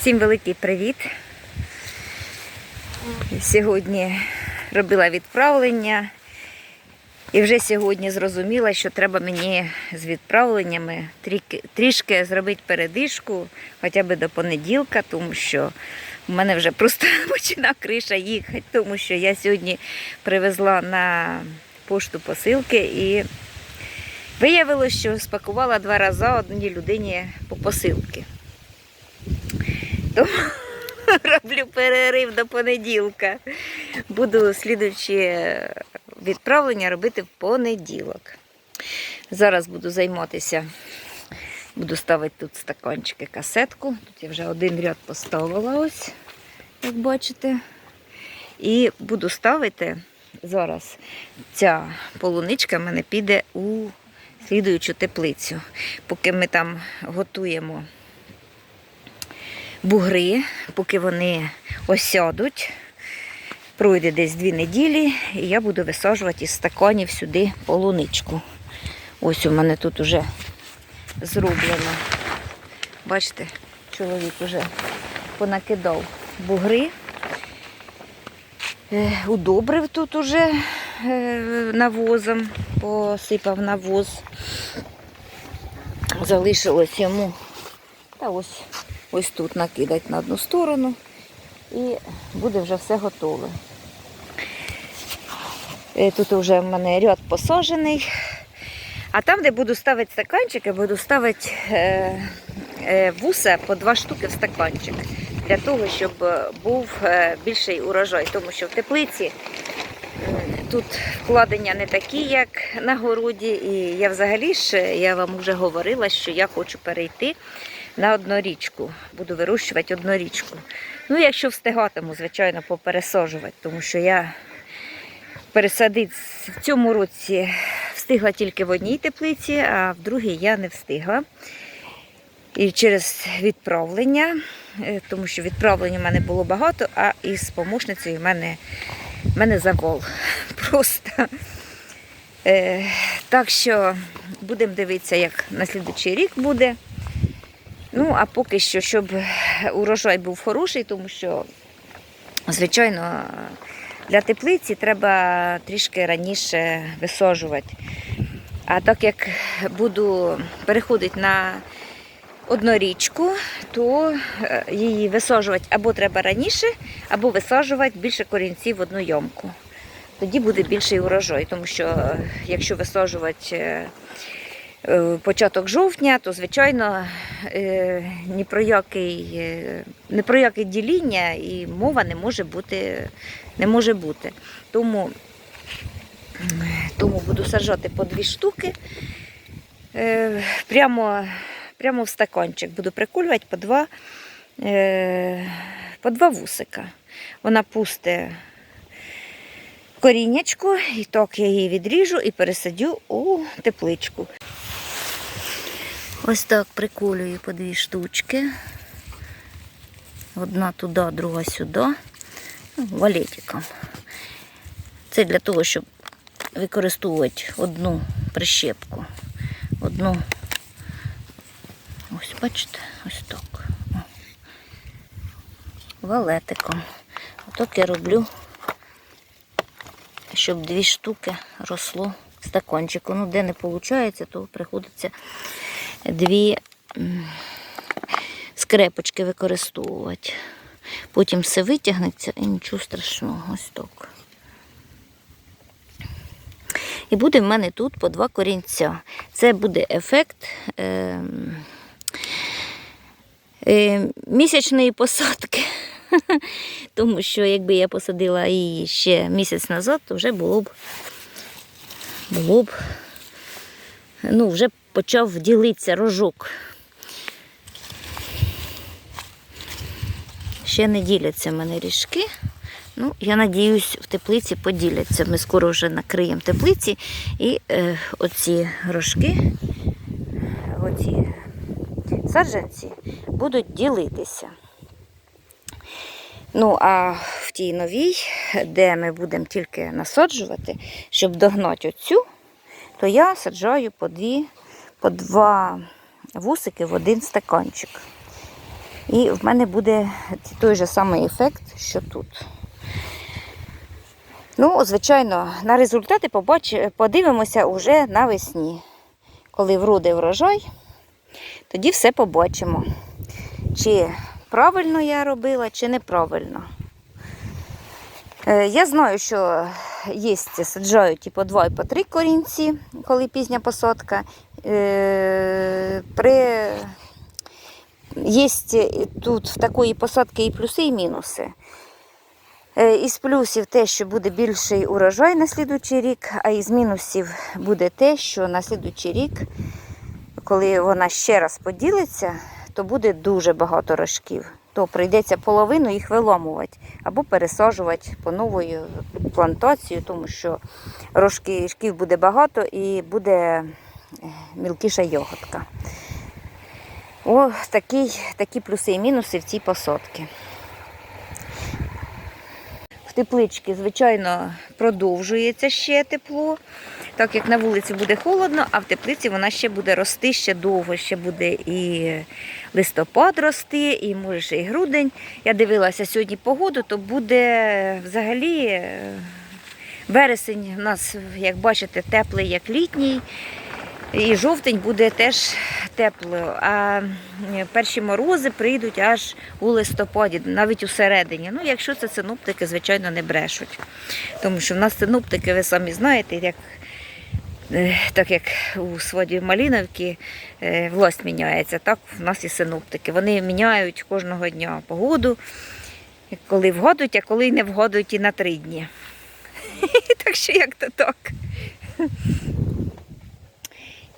Всім великий привіт. Сьогодні робила відправлення і вже сьогодні зрозуміла, що треба мені з відправленнями трішки зробити передишку хоча б до понеділка, тому що в мене вже просто почина криша їхати, тому що я сьогодні привезла на пошту посилки і виявилося, що спакувала два рази одній людині по посилки. Тому роблю перерив до понеділка. Буду слідуючі відправлення робити в понеділок. Зараз буду займатися, буду ставити тут стаканчики, касетку. Тут я вже один ряд поставила ось, як бачите. І буду ставити зараз ця полуничка мене піде у слідуючу теплицю. Поки ми там готуємо бугри, поки вони осядуть. Пройде десь дві неділі, і я буду висаджувати із стаканів сюди полуничку. Ось у мене тут уже зроблено. Бачите, чоловік уже понакидав бугри. Е, Удобрив тут уже е, навозом, посипав навоз. Залишилось йому та ось ось тут накидати на одну сторону і буде вже все готове. Е, Тут вже в мене ряд посаджений. А там, де буду ставити стаканчики, буду ставити е, е, вуса по два штуки в стаканчик. Для того, щоб був більший урожай. Тому що в теплиці тут вкладення не такі, як на городі. І я взагалі ж, я вам вже говорила, що я хочу перейти на однорічку. Буду вирощувати однорічку. Ну, якщо встигатиму, звичайно, попересаджувати, тому що я пересадити в цьому році встигла тільки в одній теплиці, а в другій я не встигла. І через відправлення, е, тому що відправлення в мене було багато, а із помощницею в мене, в мене завол. Просто. Е, так що будемо дивитися, як на слідуючий рік буде. Ну, а поки що, щоб урожай був хороший, тому що, звичайно, для теплиці треба трішки раніше висаджувати. А так як буду переходити на однорічку, то е, її висаджувати або треба раніше, або висаджувати більше корінців в одну ямку. Тоді буде більший урожай, тому що е, якщо висаджувати е, початок жовтня, то звичайно е, ні про який, е, ні про яке діління і мова не може бути. Не може бути. Тому, тому буду саджати по дві штуки. Е, прямо, прямо в стаканчик буду прикулювати по два, е, по два вусика. Вона пусте коріннячко, і так я її відріжу і пересадю у тепличку. Ось так приколюю по дві штучки. Одна туди, друга сюди. Ну, валетиком. Це для того, щоб використовувати одну прищепку. Одну. Ось, бачите, ось так. Валетиком. Отак я роблю, щоб дві штуки росло в стаканчику. Ну, де не виходить, то приходиться дві скрепочки використовувати. Потім все витягнеться і нічого страшного. Ось так. І буде в мене тут по два корінця. Це буде ефект е, е, місячної посадки. Тому що якби я посадила її ще місяць назад, то вже було б, було б ну, вже почав ділитися рожок. Ще не діляться в мене ріжки. Ну, я надіюсь, в теплиці поділяться. Ми скоро вже накриємо теплиці і е, оці рожки, оці саджанці будуть ділитися. Ну, а в тій новій, де ми будемо тільки насаджувати, щоб догнати оцю, то я саджаю по, дві, по два вусики в один стаканчик. І в мене буде той же самий ефект, що тут. Ну, звичайно, на результати побач... подивимося уже навесні. Коли вроде врожай, тоді все побачимо. Чи правильно я робила, чи неправильно. Е, Я знаю, що є саджають і по два, і по три корінці, коли пізня посадка. Е, При... Є тут в такої посадки і плюси, і мінуси. Е, Із плюсів те, що буде більший урожай на слідуючий рік, а із мінусів буде те, що на слідуючий рік, коли вона ще раз поділиться, то буде дуже багато рожків. То прийдеться половину їх виламувати або пересаджувати по новою плантацію, тому що рожків буде багато і буде мілкіша йоготка. О, такий, такі плюси і мінуси в цій посадці. В тепличці, звичайно, продовжується ще тепло, так як на вулиці буде холодно, а в теплиці вона ще буде рости ще довго, ще буде і листопад рости, і може ще і грудень. Я дивилася сьогодні погоду, то буде взагалі е, вересень у нас, як бачите, теплий, як літній. І жовтень буде теж тепло, а перші морози прийдуть аж у листопаді, навіть у середині. Ну, якщо це синоптики, звичайно, не брешуть. Тому що в нас синоптики, ви самі знаєте, як, е, так як у своді Маліновки е, власть міняється, так в нас і синоптики. Вони міняють кожного дня погоду, коли вгодують, а коли не вгодують і на три дні. Так що як то так.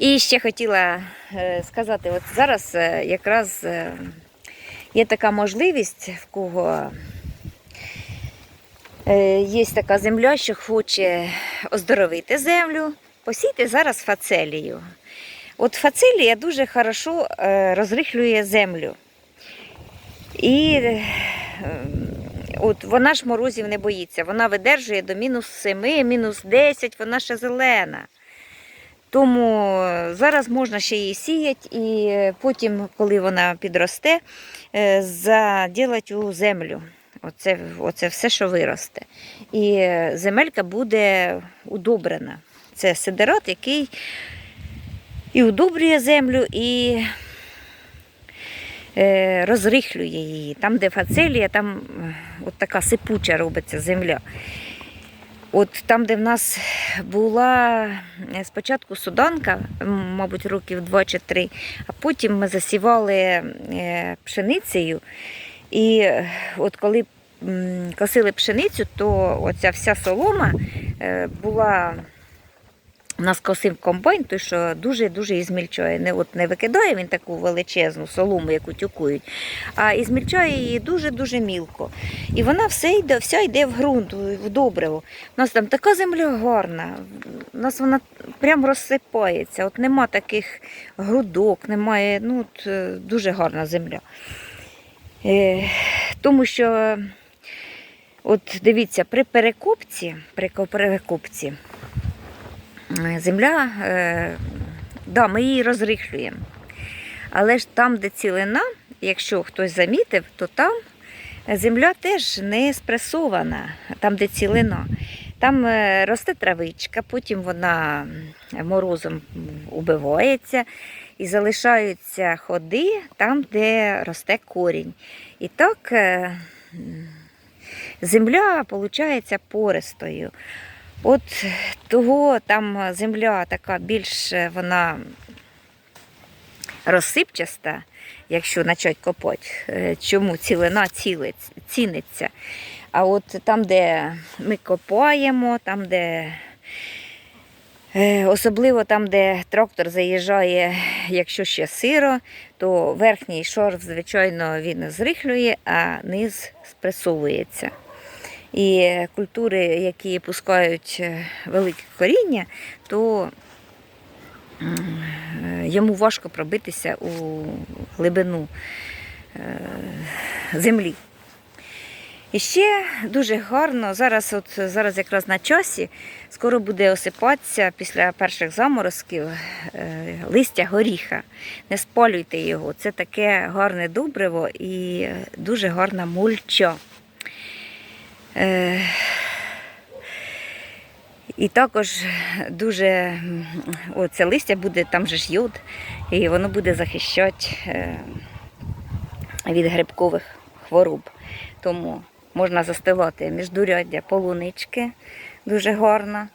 І ще хотіла е, сказати, от зараз е, якраз е, є така можливість, в кого є така земля, що хоче оздоровити землю, посійте зараз фацелію. От фацелія дуже хорошо розрихлює землю. І от вона ж морозів не боїться, вона видержує до мінус 7, мінус 10, вона ще зелена. Тому зараз можна ще її сіяти і потім, коли вона підросте, е, заділати у землю. Оце, оце все, що виросте. І земелька буде удобрена. Це сидерат, який і удобрює землю, і е, розрихлює її. Там, де фацелія, там е, от така сипуча робиться земля. От там, де в нас була е, спочатку суданка, мабуть, років два чи три, а потім ми засівали е, пшеницею. І е, от коли косили пшеницю, то оця вся солома була. У нас косив комбайн, той що дуже-дуже ізмільчує. Не, от не викидає він таку величезну солому, яку тюкують, а ізмільчує її дуже-дуже мілко. І вона все йде, вся йде в ґрунт, в добриво. У нас там така земля гарна, у нас вона прям розсипається. От нема таких грудок, немає, ну от, е, дуже гарна земля. Е, тому що, от дивіться, при перекопці, при ко- перекопці земля, е, да, ми її розрихлюємо. Але ж там, де цілина, якщо хтось замітив, то там земля теж не спресована, там, де цілина. Там е, росте травичка, потім вона морозом убивається і залишаються ходи там, де росте корінь. І так е, земля виходить пористою. От того там земля така більш е, вона розсипчаста, якщо почати копати, е, чому цілина ціниться. А от там, де ми копаємо, там, де е, особливо там, де трактор заїжджає, якщо ще сиро, то верхній шар, звичайно, він зрихлює, а низ спресовується. І культури, які пускають е, велике коріння, то е, йому важко пробитися у глибину е, землі. І ще дуже гарно, зараз, от, зараз якраз на часі, скоро буде осипатися після перших заморозків листя горіха. Не спалюйте його. Це таке гарне добриво і дуже гарна мульча. Е, і також дуже м, оце листя буде, там же ж йод, і воно буде захищати е, від грибкових хвороб. Тому можна застилати міждуряддя полунички, дуже гарно.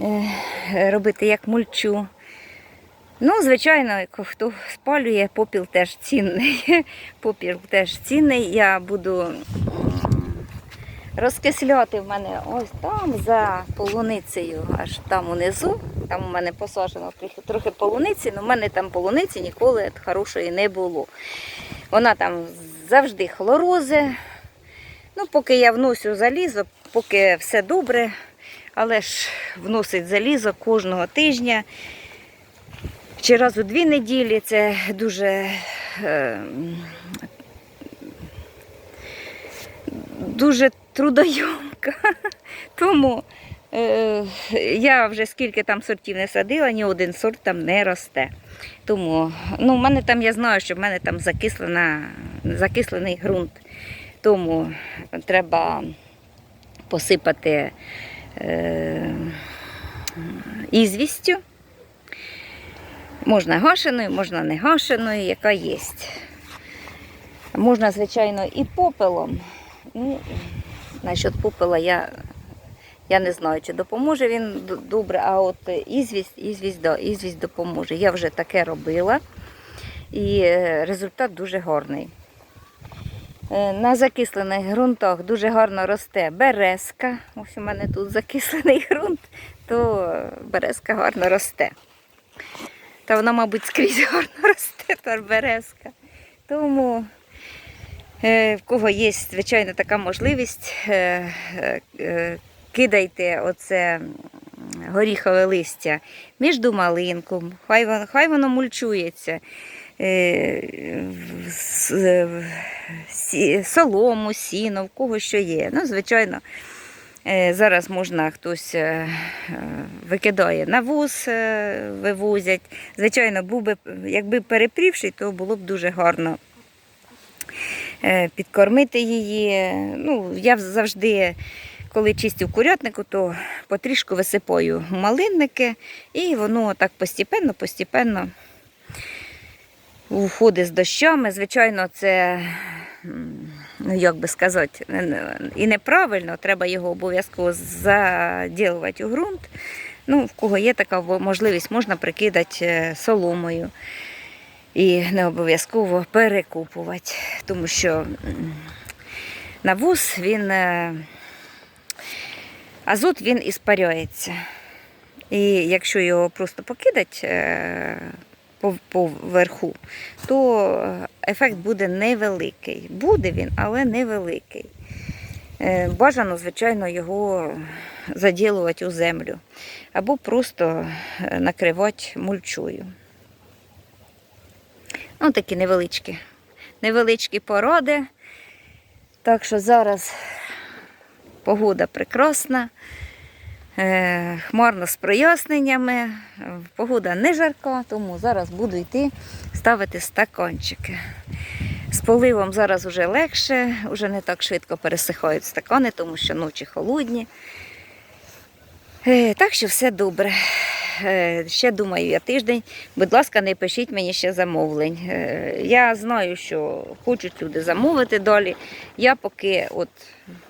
Е, Робити як мульчу. Ну, звичайно, хто спалює, попіл теж цінний. Попіл теж цінний. Я буду розкисляти в мене ось там за полуницею, аж там унизу. Там у мене посаджено трохи, трохи полуниці, але в мене там полуниці ніколи хорошої не було. Вона там завжди хлорози. Ну, поки я вносю залізо, поки все добре, але ж вносить залізо кожного тижня. Чи раз у дві неділі це дуже, е, дуже трудойомка. Тому е, я вже скільки там сортів не садила, ні один сорт там не росте. Тому ну, в мене там я знаю, що в мене там закислена, закислений ґрунт. Тому треба посипати е, ізвістю. Можна гашеною, можна не гашеною, яка є. Можна, звичайно, і попелом. Ну, насчет попела я, я не знаю, чи допоможе він добре, а от ізвість, ізвість, да, ізвість допоможе. Я вже таке робила, і е, результат дуже гарний. Е, На закислених ґрунтах дуже гарно росте березка. Ось у мене тут закислений ґрунт, то березка гарно росте. Та вона, мабуть, скрізь гарно росте, та березка. Тому в кого є, звичайно, така можливість, е, е, е, кидайте оце горіхове листя між малинку, хай воно, хай воно мульчується. Е, е, солому, сіно, в кого що є. Ну, звичайно, е, зараз можна хтось е, е, викидає на вуз, е, вивозять. Звичайно, був би, якби перепрівший, то було б дуже гарно е, підкормити її. Ну, я завжди, коли чистю курятнику, то потрішку висипаю малинники, і воно так постепенно, постепенно уходить з дощами. Звичайно, це, ну як би сказати, і неправильно, треба його обов'язково заділувати у ґрунт. Ну, в кого є така можливість, можна прикидати е, соломою і не обов'язково перекупувати, тому що навоз він е, азот він іспаряється. І якщо його просто покидати е, по, по верху, то ефект буде невеликий. Буде він, але невеликий. Е, Бажано, звичайно, його заділувати у землю або просто е, накривати мульчою. Ну, такі невеличкі, невеличкі породи. Так що зараз погода прекрасна, е, хмарно з проясненнями, погода не жарка, тому зараз буду йти ставити стаканчики. З поливом зараз вже легше, вже не так швидко пересихають стакани, тому що ночі холодні. Е, Так що все добре. Е, Ще думаю я тиждень. Будь ласка, не пишіть мені ще замовлень. Е, Я знаю, що хочуть люди замовити далі. Я поки от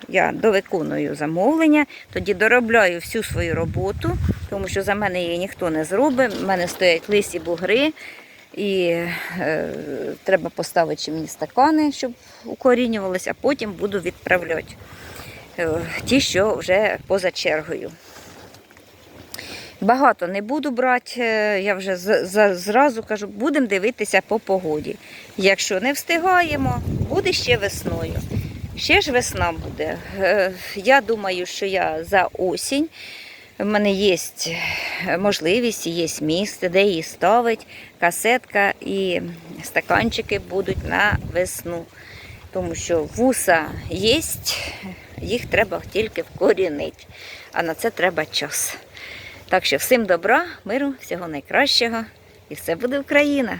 я довиконую замовлення, тоді доробляю всю свою роботу, тому що за мене її ніхто не зробить. У мене стоять лисі бугри. І е, треба поставити ще мені стакани, щоб укорінювалися, а потім буду відправляти е, ті, що вже поза чергою. Багато не буду брати, е, я вже зразу кажу, будемо дивитися по погоді. Якщо не встигаємо, буде ще весною. Ще ж весна буде. Е, Я думаю, що я за осінь. В мене є можливість, є місце, де її ставити. Касетка і стаканчики будуть на весну. тому що вуса є, їх треба тільки вкорінити. А на це треба час. Так що всім добра, миру, всього найкращого. І все буде Україна!